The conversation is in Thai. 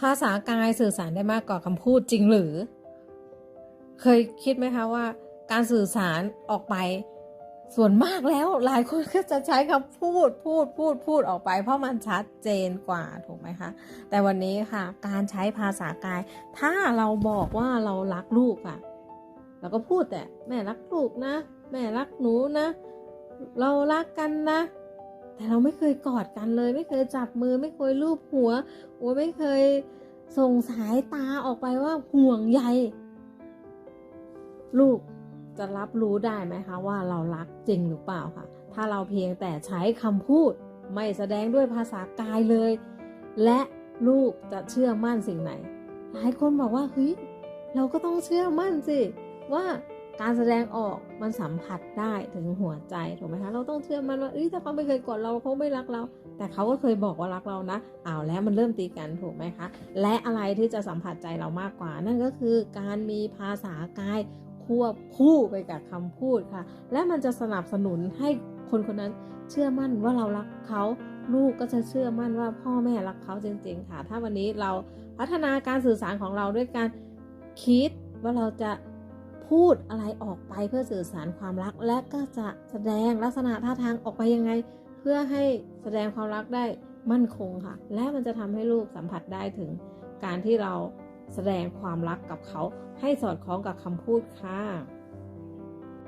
ภาษากายสื่อสารได้มากกว่าคำพูดจริงหรือ เคยคิดไหมคะว่า การสื่อสารออกไป ส่วนมากแล้วหลายคนก็จะใช้คำพูดพูดพูดพูดออกไป เพราะมันชัดเจนกว่าถูกไหมคะ แต่วันนี้ค่ะ การใช้ภาษากาย ถ้าเราบอกว่าเรารักลูกอะเราก็พูดแต่แม่รักลูกนะ แม่รักหนูนะ เรารักกันนะ แต่เราไม่เคยกอดกันเลย ไม่เคยจับมือ ไม่เคยลูบหัวโอ้ไม่เคยส่งสายตาออกไปว่าห่วงใยลูกจะรับรู้ได้ไหมคะว่าเรารักจริงหรือเปล่าค่ะ ถ้าเราเพียงแต่ใช้คำพูด ไม่แสดงด้วยภาษากายเลย และลูกจะเชื่อมั่นสิ่งไหน หลายคนบอกว่าเฮ้ยเราก็ต้องเชื่อมั่นสิว่า การแสดงออกมันสัมผัสได้ถึงหัวใจถูกไหมคะเราต้องเชื่อมันว่าเอ้ยถ้าเขาไม่เคยกอดเราเขาไม่รักเรา แต่เขาก็เคยบอกว่ารักเรานะอ้าวแล้วมันเริ่มตีกันถูกไหมคะ และอะไรที่จะสัมผัสใจเรามากกว่า นั่นก็คือการมีภาษากายควบคู่ไปกับคำพูดค่ะ และมันจะสนับสนุนให้คนคนนั้นเชื่อมั่นว่าเรารักเขาลูกก็จะเชื่อมั่นว่าพ่อแม่รักเขาจริง ๆ ค่ะ ถ้าวันนี้เราพัฒนาการสื่อสารของเราด้วยการคิดว่าเราจะ พูดอะไรออกไปเพื่อสื่อสารความรัก และก็จะแสดงลักษณะท่าทางออกไปยังไง เพื่อให้แสดงความรักได้มั่นคงค่ะ และมันจะทำให้ลูกสัมผัสได้ถึง การที่เราแสดงความรักกับเขาให้สอดคล้องกับคำพูดค่ะ